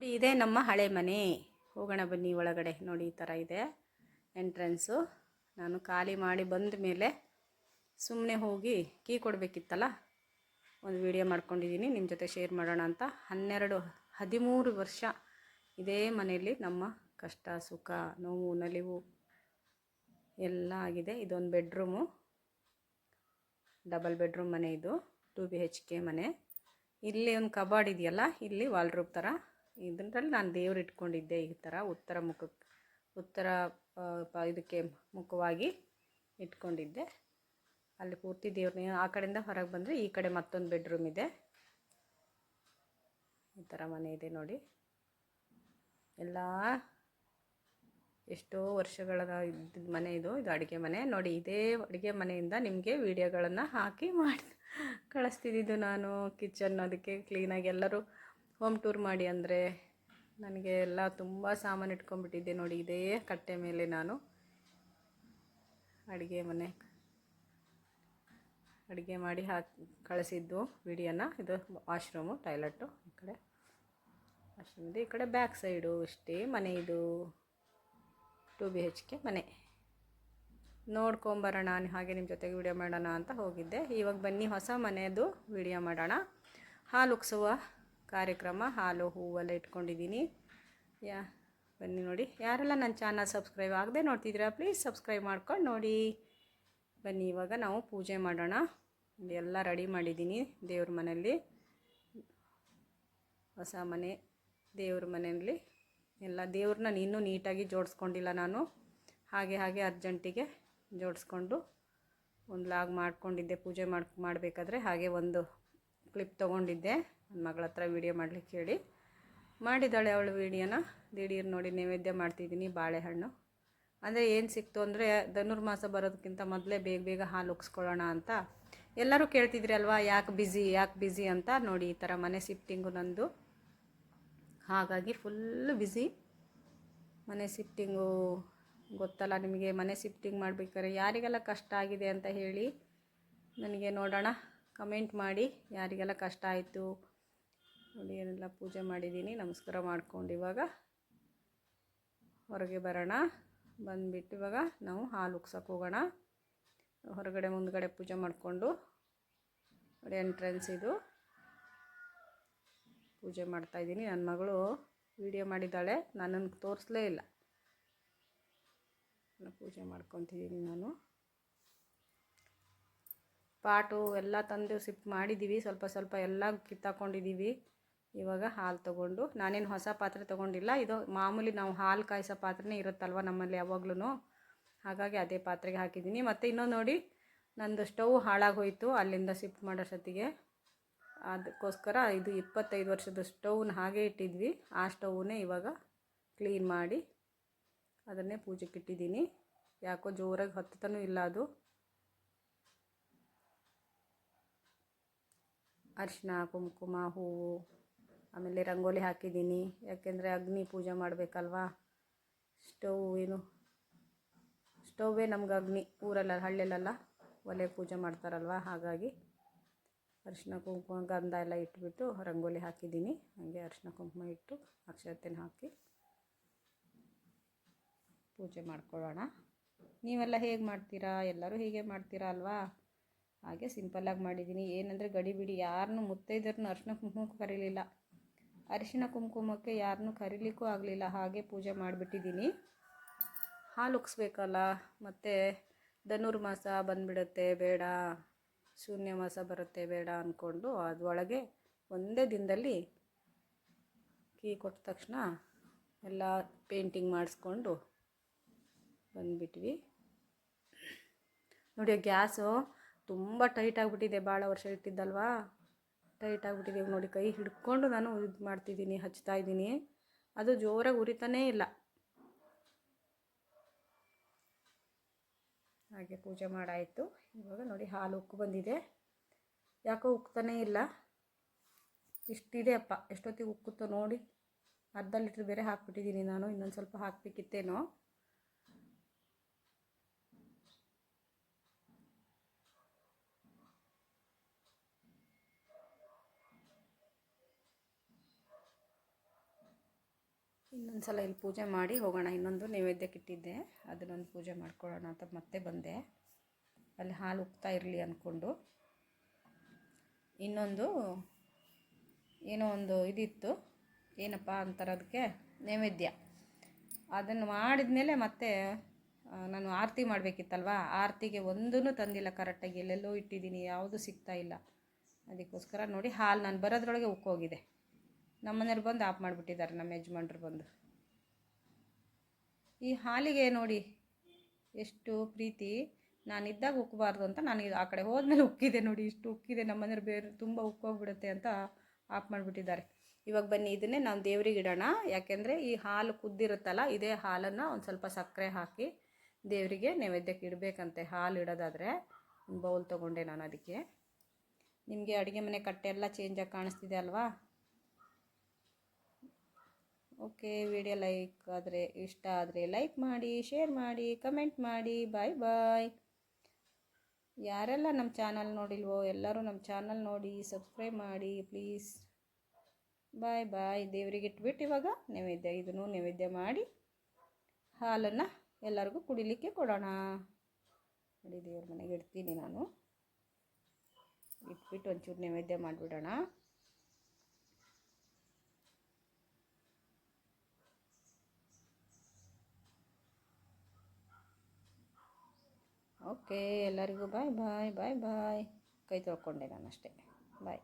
ನೋಡಿ, ಇದೇ ನಮ್ಮ ಹಳೆ ಮನೆ. ಹೋಗೋಣ ಬನ್ನಿ ಒಳಗಡೆ. ನೋಡಿ ಈ ಥರ ಇದೆ ಎಂಟ್ರೆನ್ಸು. ನಾನು ಖಾಲಿ ಮಾಡಿ ಬಂದ ಮೇಲೆ ಸುಮ್ಮನೆ ಹೋಗಿ ಕೀ ಕೊಡಬೇಕಿತ್ತಲ್ಲ? ಒಂದು ವಿಡಿಯೋ ಮಾಡ್ಕೊಂಡಿದ್ದೀನಿ. ನಿಮ್ಮ ಜೊತೆ ಶೇರ್ ಮಾಡೋಣ ಅಂತ. ಹನ್ನೆರಡು ಹದಿಮೂರು ವರ್ಷ ಇದೇ ಮನೆಯಲ್ಲಿ ನಮ್ಮ ಕಷ್ಟ ಸುಖ ನೋವು ನಲಿವು ಎಲ್ಲ ಆಗಿದೆ. ಇದೊಂದು ಬೆಡ್ರೂಮು. ಡಬಲ್ ಬೆಡ್ರೂಮ್ ಮನೆ ಇದು. ಟು ಬಿ ಹೆಚ್ ಕೆ ಮನೆ. ಇಲ್ಲಿ ಒಂದು ಕಬಾರ್ಡ್ ಇದೆಯಲ್ಲ? ಇಲ್ಲಿ ವಾಲ್ರೂಪ್ ಥರ. ಇದರಲ್ಲಿ ನಾನು ದೇವ್ರು ಇಟ್ಕೊಂಡಿದ್ದೆ ಈ ಥರ ಉತ್ತರ ಮುಖಕ್ಕೆ, ಉತ್ತರ ಇದಕ್ಕೆ ಮುಖವಾಗಿ ಇಟ್ಕೊಂಡಿದ್ದೆ. ಅಲ್ಲಿ ಪೂರ್ತಿ ದೇವ್ರನ್ನ ಆ ಕಡೆಯಿಂದ ಹೊರಗೆ ಬಂದರೆ ಈ ಕಡೆ ಮತ್ತೊಂದು ಬೆಡ್ರೂಮ್ ಇದೆ. ಈ ಥರ ಮನೆ ಇದೆ ನೋಡಿ. ಎಲ್ಲ ಎಷ್ಟೋ ವರ್ಷಗಳ ಇದ್ದಿದ್ದ ಮನೆ ಇದು ಇದು ಅಡುಗೆ ಮನೆ. ನೋಡಿ, ಇದೇ ಅಡುಗೆ ಮನೆಯಿಂದ ನಿಮಗೆ ವೀಡಿಯೋಗಳನ್ನು ಹಾಕಿ ಮಾಡಿ ಕಳಿಸ್ತಿದ್ದಿದ್ದು ನಾನು ಕಿಚನ್ ಅದಕ್ಕೆ ಕ್ಲೀನಾಗಿ ಎಲ್ಲರೂ ಹೋಮ್ ಟೂರ್ ಮಾಡಿ ಅಂದರೆ ನನಗೆ ಎಲ್ಲ ತುಂಬ ಸಾಮಾನು ಇಟ್ಕೊಂಡ್ಬಿಟ್ಟಿದ್ದೆ ನೋಡಿ, ಇದೇ ಕಟ್ಟೆ ಮೇಲೆ ನಾನು. ಅಡುಗೆ ಮನೆ. ಅಡುಗೆ ಮಾಡಿ ಹಾಕಿ, ಕಳಿಸಿದ್ದು ವಿಡಿಯೋನ. ಇದು ವಾಶ್ರೂಮು, ಟಾಯ್ಲೆಟು ಈ ಕಡೆ. ಇದೆ. ಈ ಕಡೆ ಬ್ಯಾಕ್ ಸೈಡು ಇಷ್ಟೇ, ಮನೆ ಇದು ಟು ಬಿ ಹೆಚ್ ಕೆ ಮನೆ. ನೋಡ್ಕೊಂಬರೋಣ ಹಾಗೆ ನಿಮ್ಮ ಜೊತೆಗೆ ವಿಡಿಯೋ ಮಾಡೋಣ ಅಂತ ಹೋಗಿದ್ದೆ. ಇವಾಗ ಬನ್ನಿ, ಹೊಸ ಮನೆಯದು ವಿಡಿಯೋ ಮಾಡೋಣ. ಹಾಲು ಉಕ್ಸುವ ಕಾರ್ಯಕ್ರಮ ಹಾಲು ಹೂವೆಲ್ಲ ಇಟ್ಕೊಂಡಿದ್ದೀನಿ. ಯಾ, ಬನ್ನಿ ನೋಡಿ. ಯಾರೆಲ್ಲ ನನ್ನ ಚಾನಲ್ ಸಬ್ಸ್ಕ್ರೈಬ್ ಆಗದೆ ನೋಡ್ತಿದ್ದೀರಾ, ಪ್ಲೀಸ್ ಸಬ್ಸ್ಕ್ರೈಬ್ ಮಾಡ್ಕೊಂಡು ನೋಡಿ. ಬನ್ನಿ, ಇವಾಗ ನಾವು ಪೂಜೆ ಮಾಡೋಣ. ಎಲ್ಲ ರೆಡಿ ಮಾಡಿದ್ದೀನಿ ದೇವ್ರ ಮನೆಯಲ್ಲಿ. ಹೊಸ ಮನೆ ದೇವ್ರ ಮನೆಯಲ್ಲಿ. ಎಲ್ಲ ದೇವ್ರನ್ನ ಇನ್ನೂ ನೀಟಾಗಿ ಜೋಡಿಸ್ಕೊಂಡಿಲ್ಲ ನಾನು. ಹಾಗೆ ಹಾಗೆ ಅರ್ಜೆಂಟಿಗೆ ಜೋಡಿಸ್ಕೊಂಡು ಒಂದು ಲಾಗ್ ಮಾಡ್ಕೊಂಡಿದ್ದೆ, ಪೂಜೆ ಮಾಡಿ, ಮಾಡಬೇಕಾದ್ರೆ ಹಾಗೆ ಒಂದು ಕ್ಲಿಪ್ ತೊಗೊಂಡಿದ್ದೆ. ನನ್ನ ಮಗಳ ಹತ್ರ ವೀಡಿಯೋ ಮಾಡ್ಲಿಕ್ಕೆ ಹೇಳಿ. ಮಾಡಿದ್ದಾಳೆ ಅವಳು ವೀಡಿಯೋನ ದಿಢೀರ್ ನೋಡಿ ನೈವೇದ್ಯ ಮಾಡ್ತಿದ್ದೀನಿ ಬಾಳೆಹಣ್ಣು. ಅಂದರೆ ಏನು ಸಿಕ್ತು ಅಂದರೆ ಧನುರ್ಮಾಸ ಬರೋದಕ್ಕಿಂತ ಮೊದಲೇ ಬೇಗ ಬೇಗ ಹಾಲು ಉಕ್ಸ್ಕೊಳ್ಳೋಣ ಅಂತ. ಎಲ್ಲರೂ ಕೇಳ್ತಿದ್ರಿ ಅಲ್ವಾ, ಯಾಕೆ ಬ್ಯುಸಿ ಯಾಕೆ ಬ್ಯುಸಿ ಅಂತ ನೋಡಿ ಈ ಥರ ಮನೆ ಶಿಫ್ಟಿಂಗು ನಂದು. ಹಾಗಾಗಿ ಫುಲ್ಲು ಬ್ಯುಸಿ ಮನೆ ಸಿಫ್ಟಿಂಗು ಗೊತ್ತಲ್ಲ ನಿಮಗೆ, ಮನೆ ಸಿಫ್ಟಿಂಗ್ ಮಾಡಬೇಕಾದ್ರೆ ಯಾರಿಗೆಲ್ಲ ಕಷ್ಟ ಆಗಿದೆ ಅಂತ ಹೇಳಿ ನನಗೆ ನೋಡೋಣ. ಕಮೆಂಟ್ ಮಾಡಿ ಯಾರಿಗೆಲ್ಲ ಕಷ್ಟ ಆಯಿತು ನೋಡಿ, ಏನೆಲ್ಲ ಪೂಜೆ ಮಾಡಿದ್ದೀನಿ. ನಮಸ್ಕಾರ ಮಾಡ್ಕೊಂಡು ಇವಾಗ ಹೊರಗೆ ಬರೋಣ. ಬಂದುಬಿಟ್ಟು ಇವಾಗ ನಾವು ಹಾಲು ಉಕ್ಸೋಕೆ ಹೋಗೋಣ. ಹೊರಗಡೆ ಮುಂದ್ಗಡೆ ಪೂಜೆ ಮಾಡಿಕೊಂಡು ನೋಡಿ ಎಂಟ್ರೆನ್ಸ್ ಇದು. ಪೂಜೆ ಮಾಡ್ತಾಯಿದ್ದೀನಿ ನನ್ನ ಮಗಳು ವಿಡಿಯೋ ಮಾಡಿದ್ದಾಳೆ. ನನ್ನನ್ನು ತೋರಿಸಲೇ ಇಲ್ಲ. ಪೂಜೆ ಮಾಡ್ಕೊತಿದ್ದೀನಿ ನಾನು. ಪಾಟು ಎಲ್ಲ ತಂದು ಸಿಪ್ ಮಾಡಿದ್ದೀವಿ. ಸ್ವಲ್ಪ ಸ್ವಲ್ಪ ಎಲ್ಲ ಕಿತ್ತಾಕೊಂಡಿದ್ದೀವಿ. ಇವಾಗ ಹಾಲು ತೊಗೊಂಡು, ನಾನೇನು ಹೊಸ ಪಾತ್ರೆ ತೊಗೊಂಡಿಲ್ಲ, ಇದು ಮಾಮೂಲಿ ನಾವು ಹಾಲು ಕಾಯಿಸೋ ಪಾತ್ರೆನೇ ಇರುತ್ತಲ್ವ ನಮ್ಮಲ್ಲಿ ಯಾವಾಗ್ಲೂ ಹಾಗಾಗಿ ಅದೇ ಪಾತ್ರೆಗೆ ಹಾಕಿದ್ದೀನಿ. ಮತ್ತು ಇನ್ನೊಂದು ನೋಡಿ, ನಂದು ಸ್ಟವ್ ಹಾಳಾಗಿ ಹೋಯಿತು ಅಲ್ಲಿಂದ ಶಿಫ್ಟ್ ಮಾಡೋಷ್ಟೊತ್ತಿಗೆ ಅದಕ್ಕೋಸ್ಕರ ಇದು ಇಪ್ಪತ್ತೈದು ವರ್ಷದ ಸ್ಟವ್ನ ಹಾಗೆ ಇಟ್ಟಿದ್ವಿ. ಆ ಸ್ಟವ್ನೇ ಇವಾಗ ಕ್ಲೀನ್ ಮಾಡಿ ಅದನ್ನೇ ಪೂಜೆಗೆ ಇಟ್ಟಿದ್ದೀನಿ. ಯಾಕೋ ಜೋರಾಗಿ ಹತ್ತತನೂ ಇಲ್ಲ ಅದು. ಅರಿಶಿನ ಕುಂಕುಮ, ಹೂವು ಆಮೇಲೆ ರಂಗೋಲಿ ಹಾಕಿದ್ದೀನಿ. ಯಾಕೆಂದರೆ ಅಗ್ನಿ ಪೂಜೆ ಮಾಡಬೇಕಲ್ವಾ? ಸ್ಟವ್ ಏನು? ಸ್ಟವ್ವೇ ನಮ್ಗೆ ಅಗ್ನಿ. ಊರಲ್ಲ, ಹಳ್ಳಿಯಲ್ಲೆಲ್ಲ ಒಲೆ ಪೂಜೆ ಮಾಡ್ತಾರಲ್ವ? ಹಾಗಾಗಿ ಅರಿಶಿನ ಕುಂಕುಮ ಗಂಧ ಎಲ್ಲ ಇಟ್ಬಿಟ್ಟು ರಂಗೋಲಿ ಹಾಕಿದ್ದೀನಿ. ಹಾಗೆ ಅರಿಶಿನ ಕುಂಕುಮ ಇಟ್ಟು ಅಕ್ಷತೆನ ಹಾಕಿ ಪೂಜೆ ಮಾಡ್ಕೊಳ್ಳೋಣ. ನೀವೆಲ್ಲ ಹೇಗೆ ಮಾಡ್ತೀರಾ? ಎಲ್ಲರೂ ಹೀಗೆ ಮಾಡ್ತೀರಾ ಅಲ್ವಾ? ಹಾಗೆ ಸಿಂಪಲ್ಲಾಗಿ ಮಾಡಿದ್ದೀನಿ. ಏನಂದರೆ ಗಡಿಬಿಡಿ. ಯಾರನ್ನೂ ಮುತ್ತೈದರನ್ನು ಅರಿಶಿನ ಕುಂಕುಮಕ್ಕೆ ಕರೀಲಿಲ್ಲ. ಅರಿಶಿನ ಕುಂಕುಮಕ್ಕೆ ಯಾರನ್ನೂ ಕರೀಲಿಕ್ಕೂ ಆಗಲಿಲ್ಲ, ಹಾಗೆ ಪೂಜೆ ಮಾಡಿಬಿಟ್ಟಿದ್ದೀನಿ. ಹಾಲು ಉಕ್ಸ್ಬೇಕಲ್ಲ, ಮತ್ತು ಧನುರ್ಮಾಸ ಬಂದುಬಿಡುತ್ತೆ, ಬೇಡ, ಶೂನ್ಯ ಮಾಸ ಬರುತ್ತೆ, ಬೇಡ ಅಂದ್ಕೊಂಡು ಅದರೊಳಗೆ ಒಂದೇ ದಿನದಲ್ಲಿ ಕೀ ಕೊಟ್ಟ ತಕ್ಷಣ ಎಲ್ಲ ಪೇಂಟಿಂಗ್ ಮಾಡಿಸ್ಕೊಂಡು ಬಂದುಬಿಟ್ವಿ. ನೋಡಿ, ಗ್ಯಾಸು ತುಂಬ ಟೈಟ್ ಆಗಿಬಿಟ್ಟಿದೆ, ಭಾಳ ವರ್ಷ ಇಟ್ಟಿದ್ದಲ್ವಾ? ಟೈಟ್ ಆಗಿಬಿಟ್ಟಿದ್ದೀವಿ ನೋಡಿ, ಕೈ ಹಿಡ್ಕೊಂಡು ನಾನು ಇದು ಮಾಡ್ತಿದ್ದೀನಿ, ಹಚ್ತಾ ಇದ್ದೀನಿ. ಅದು ಜೋರಾಗಿ ಉರಿತಾನೇ ಇಲ್ಲ. ಹಾಗೆ ಪೂಜೆ ಮಾಡಾಯಿತು. ಇವಾಗ ನೋಡಿ ಹಾಲು ಉಕ್ಕು ಬಂದಿದೆ. ಯಾಕೋ ಉಕ್ತಾನೇ ಇಲ್ಲ. ಇಷ್ಟಿದೆ ಅಪ್ಪ. ಎಷ್ಟೊತ್ತಿಗೆ ಉಕ್ಕುತ್ತೋ ನೋಡಿ. ಅರ್ಧ ಲೀಟ್ರ್ ಬೇರೆ ಹಾಕ್ಬಿಟ್ಟಿದ್ದೀನಿ ನಾನು. ಇನ್ನೊಂದು ಸ್ವಲ್ಪ ಹಾಕಬೇಕಿತ್ತೇನೋ. ಇನ್ನೊಂದು ಸಲ ಇಲ್ಲಿ ಪೂಜೆ ಮಾಡಿ ಹೋಗೋಣ. ಇನ್ನೊಂದು ನೈವೇದ್ಯಕ್ಕೆ ಇಟ್ಟಿದ್ದೆ. ಅದನ್ನೊಂದು ಪೂಜೆ ಮಾಡ್ಕೊಳ್ಳೋಣ ಅಂತ ಮತ್ತೆ ಬಂದೆ. ಅಲ್ಲಿ ಹಾಲು ಉಕ್ತಾ ಇರಲಿ ಅಂದ್ಕೊಂಡು ಇನ್ನೊಂದು ಏನೋ ಒಂದು ಇದಿತ್ತು. ಏನಪ್ಪ ಅಂತಾರೆ ಅದಕ್ಕೆ ನೈವೇದ್ಯ. ಅದನ್ನು ಮಾಡಿದ ಮೇಲೆ ಮತ್ತೆ ನಾನು ಆರತಿ ಮಾಡಬೇಕಿತ್ತಲ್ವ? ಆರತಿಗೆ ಒಂದೂ ತಂದಿಲ್ಲ. ಕರೆಕ್ಟಾಗಿ ಎಲ್ಲೆಲ್ಲೋ ಇಟ್ಟಿದ್ದೀನಿ. ಯಾವುದೂ ಸಿಗ್ತಾ ಇಲ್ಲ. ಅದಕ್ಕೋಸ್ಕರ ನೋಡಿ ಹಾಲು ನಾನು ಬರೋದ್ರೊಳಗೆ ಉಕ್ಕೋಗಿದೆ. ನಮ್ಮನೆಯವ್ರು ಬಂದು ಆಫ್ ಮಾಡಿಬಿಟ್ಟಿದ್ದಾರೆ, ನಮ್ಮ ಯಜಮಾನ್ರು ಬಂದು. ಈ ಹಾಲಿಗೆ ನೋಡಿ ಎಷ್ಟು ಪ್ರೀತಿ. ನಾನಿದ್ದಾಗ ಉಕ್ಕಬಾರ್ದು ಅಂತ ನಾನು ಆ ಕಡೆ ಹೋದ್ಮೇಲೆ ಉಕ್ಕಿದೆ ನೋಡಿ, ಇಷ್ಟು ಉಕ್ಕಿದೆ. ನಮ್ಮನೆಯವ್ರು ಬೇರೆ ತುಂಬ ಉಕ್ಕೋಗ್ಬಿಡುತ್ತೆ ಅಂತ ಆಫ್ ಮಾಡಿಬಿಟ್ಟಿದ್ದಾರೆ. ಇವಾಗ ಬನ್ನಿ, ಇದನ್ನೇ ನಾವು ದೇವ್ರಿಗೆ ಇಡೋಣ. ಯಾಕೆಂದರೆ ಈ ಹಾಲು ಕುದ್ದಿರುತ್ತಲ್ಲ, ಇದೇ ಹಾಲನ್ನು ಒಂದು ಸ್ವಲ್ಪ ಸಕ್ಕರೆ ಹಾಕಿ ದೇವರಿಗೆ ನೈವೇದ್ಯಕ್ಕೆ ಇಡಬೇಕಂತೆ ಹಾಲು ಇಡೋದಾದರೆ. ಬೌಲ್ ತೊಗೊಂಡೆ ನಾನು ಅದಕ್ಕೆ. ನಿಮಗೆ ಅಡುಗೆ ಮನೆ ಕಟ್ಟೆ ಎಲ್ಲ ಚೇಂಜಾಗಿ ಕಾಣಿಸ್ತಿದೆ ಅಲ್ವಾ? ಓಕೆ, ವಿಡಿಯೋ ಲೈಕ್ ಆದರೆ, ಇಷ್ಟ ಆದರೆ ಲೈಕ್ ಮಾಡಿ, ಶೇರ್ ಮಾಡಿ, ಕಮೆಂಟ್ ಮಾಡಿ, ಬಾಯ್ ಬಾಯ್. ಯಾರೆಲ್ಲ ನಮ್ಮ ಚಾನಲ್ ನೋಡಿಲ್ವೋ, ಎಲ್ಲರೂ ನಮ್ಮ ಚಾನಲ್ ನೋಡಿ, ಸಬ್ಸ್ಕ್ರೈಬ್ ಮಾಡಿ, ಪ್ಲೀಸ್. ಬಾಯ್ ಬಾಯ್. ದೇವರಿಗೆ ಇಟ್ಬಿಟ್ಟು ಇವಾಗ ನೈವೇದ್ಯ, ಇದನ್ನು ನೈವೇದ್ಯ ಮಾಡಿ, ಹಾಲನ್ನು ಎಲ್ಲರಿಗೂ ಕುಡಿಲಿಕ್ಕೆ ಕೊಡೋಣ. ನೋಡಿ, ದೇವ್ರ ಮನೆಗೆ ಇಡ್ತೀನಿ ನಾನು. ಇಟ್ಬಿಟ್ಟು ಒಂಚೂರು ನೈವೇದ್ಯ ಮಾಡಿಬಿಡೋಣ. ಓಕೆ ಎಲ್ಲರಿಗೂ ಬಾಯ್ ಬಾಯ್ ಬಾಯ್ ಬಾಯ್ ಕೈ ತೊಳ್ಕೊಂಡೆ ನಾನು ಅಷ್ಟೇ ಬಾಯ್.